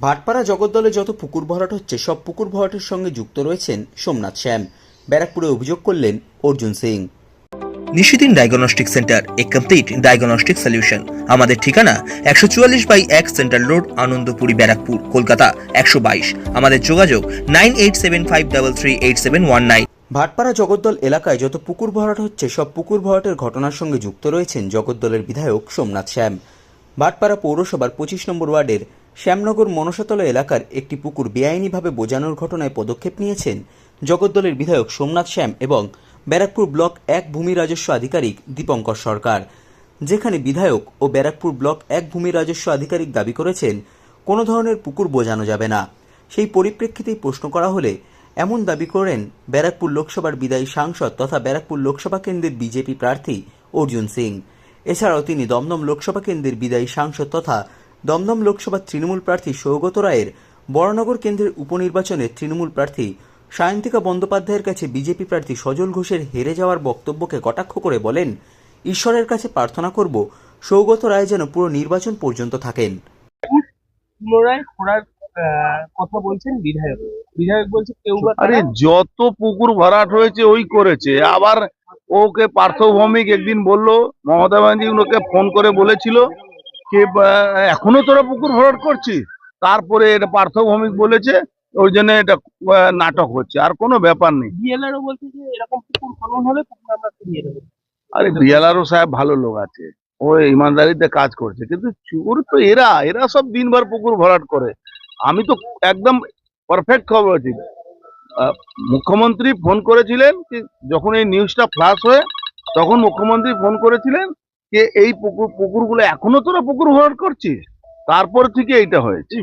ভাটপাড়া জগদ্দলে যত পুকুর ভরাট হচ্ছে সব পুকুর ভরাটের সঙ্গে যুক্ত রয়েছেন সোমনাথ শ্যাম। ব্যারাকপুরে অভিযোগ করলেন অর্জুন সিং। নিশিদিন ডায়াগনস্টিক সেন্টার এ কমপ্লিট ডায়াগনস্টিক সলিউশন আমাদের ঠিকানা একশো চুয়াল্লিশ বাই এক সেন্ট্রাল রোড আনন্দপুরি ব্যারাকপুর কলকাতা একশো বাইশ। আমাদের যোগাযোগ nine eight seven five double three eight seven one nine. Bhatpara Jagaddal এলাকায় যত পুকুর ভরাট হচ্ছে সব পুকুর ভরাটের ঘটনার সঙ্গে যুক্ত রয়েছেন জগদ্দলের বিধায়ক সোমনাথ শ্যাম। ভাটপাড়া পৌরসভার পঁচিশ নম্বর ওয়ার্ডের শ্যামনগর মনসাতলা এলাকার একটি পুকুর বেআইনিভাবে বোজানোর ঘটনায় পদক্ষেপ নিয়েছেন জগদ্দলের বিধায়ক সোমনাথ শ্যাম এবং ব্যারাকপুর ব্লক এক ভূমি রাজস্ব আধিকারিক দীপঙ্কর সরকার। যেখানে বিধায়ক ও ব্যারাকপুর ব্লক এক ভূমি রাজস্ব আধিকারিক দাবি করেছেন, কোনো ধরনের পুকুর বোঝানো যাবে না। সেই পরিপ্রেক্ষিতেই প্রশ্ন করা হলে এমন দাবি করেন ব্যারাকপুর লোকসভার বিদায়ী সাংসদ তথা ব্যারাকপুর লোকসভা কেন্দ্রের বিজেপি প্রার্থী অর্জুন সিং। এছাড়াও তিনি দমদম লোকসভা কেন্দ্রের বিদায়ী সাংসদ তথা দমদম লোকসভার তৃণমূল প্রার্থী সৌগত রায়ের বড়নগর কেন্দ্রের উপনির্বাচনে তৃণমূল প্রার্থী সায়ন্তিকা বন্দ্যোপাধ্যায়ের কাছে বিজেপি প্রার্থী সজল ঘোষের হেরে যাওয়ার বক্তব্যকে কটাক্ষ করে বলেন ঈশ্বরের কাছে প্রার্থনা করব সৌগত রায় যেন পুরো নির্বাচন পর্যন্ত থাকেন। পুনরায় খোঁড়ার আহ, কথা বলছেন বিধায়ক। বিধায়ক বলছে কেউ আরে যত পুকুর ভরাট হয়েছে ওই করেছে। আবার ওকে পার্থভৌমিক একদিন বলল মমতা ব্যানার্জি ওকে ফোন করে বলেছিল আহ, এখনও তোরা পুকুর ভরাট করছিস? তারপরে এটা পার্থভৌমিক বলেছে ওই জন্য এটা নাটক হচ্ছে আর কোনো ব্যাপার নেই। ডিএলআরও বলছে যে এরকম পুকুর খনন হলে পুকুর আমরা ফিরিয়ে দেবো। আরে বিয়ালারও সাহেব ভালো লোক আছে ও ইমানদারিতে কাজ করছে কিন্তু চোর তো এরা এরা সব দিনভর পুকুর ভরাট করে। আমি তো একদম পারফেক্ট খবর আছি। মুখ্যমন্ত্রী ফোন করেছিলেন যে যখন এই নিউজটা ফ্লাশ হয়ে তখন মুখ্যমন্ত্রী ফোন করেছিলেন যে এই পুকুর পুকুরগুলো এখনও তোরা পুকুর ভরাট করছিস? তারপর থেকে এইটা হয়েছে।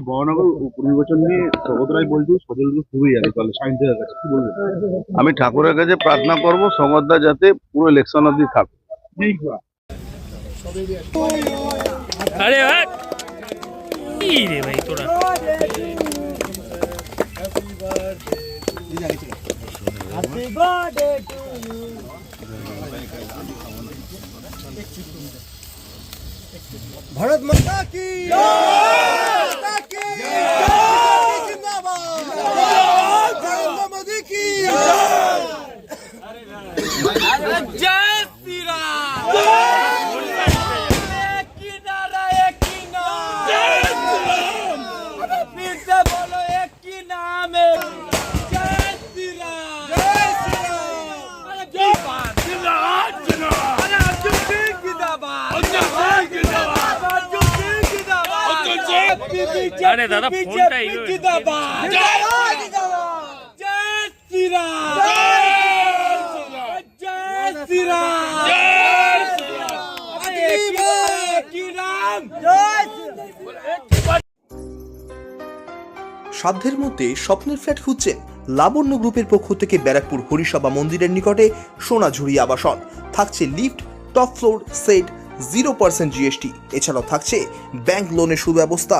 উপনির্বাচন নিয়ে সৌগত রায় বলছে সজল খুবই আছে তাহলে সাইন্সের কাছে কি বলবেন আমি ঠাকুরের কাছে প্রার্থনা করব সমদ্দা যাতে পুরো ইলেকশন অব্দি থাকে। আরে ভাই কি রে ভাই তোরা? ভারত মাতা কি আরে দাদা ফোনটা জিন্দাবাদ। জয় জয় শ্রীরাম জয় শ্রীরাম জয় শ্রীরাম জয় সাধ্যের মধ্যে স্বপ্নের ফ্ল্যাট খুঁজছেন লাবণ্য গ্রুপের পক্ষ থেকে ব্যারাকপুর হরিসভা মন্দিরের নিকটে সোনাঝুরি আবাসন। থাকছে lift top floor set zero percent GST এছাড়াও থাকছে ব্যাংক লোনের সুব্যবস্থা।